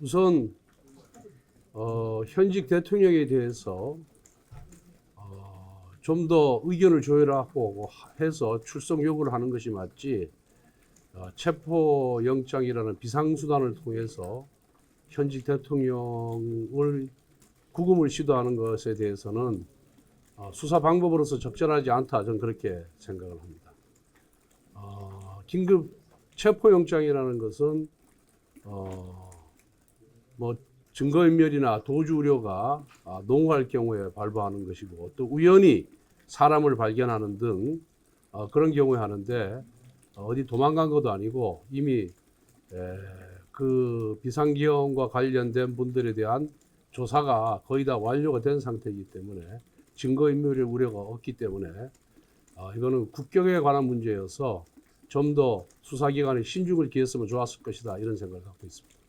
우선 어, 현직 대통령에 대해서 어, 좀 더 의견을 조율하고 해서 출석 요구를 하는 것이 맞지 어, 체포 영장이라는 비상수단을 통해서 현직 대통령을 구금을 시도하는 것에 대해서는 어, 수사 방법으로서 적절하지 않다 저는 그렇게 생각을 합니다. 어, 긴급 체포 영장이라는 것은 어, 뭐 증거인멸이나 도주 우려가 아, 농후할 경우에 발부하는 것이고 또 우연히 사람을 발견하는 등 어, 그런 경우에 하는데 어, 어디 도망간 것도 아니고 이미 에, 그 비상기형과 관련된 분들에 대한 조사가 거의 다 완료가 된 상태이기 때문에 증거인멸의 우려가 없기 때문에 어, 이거는 국격에 관한 문제여서 좀 더 수사기관에 신중을 기했으면 좋았을 것이다 이런 생각을 갖고 있습니다.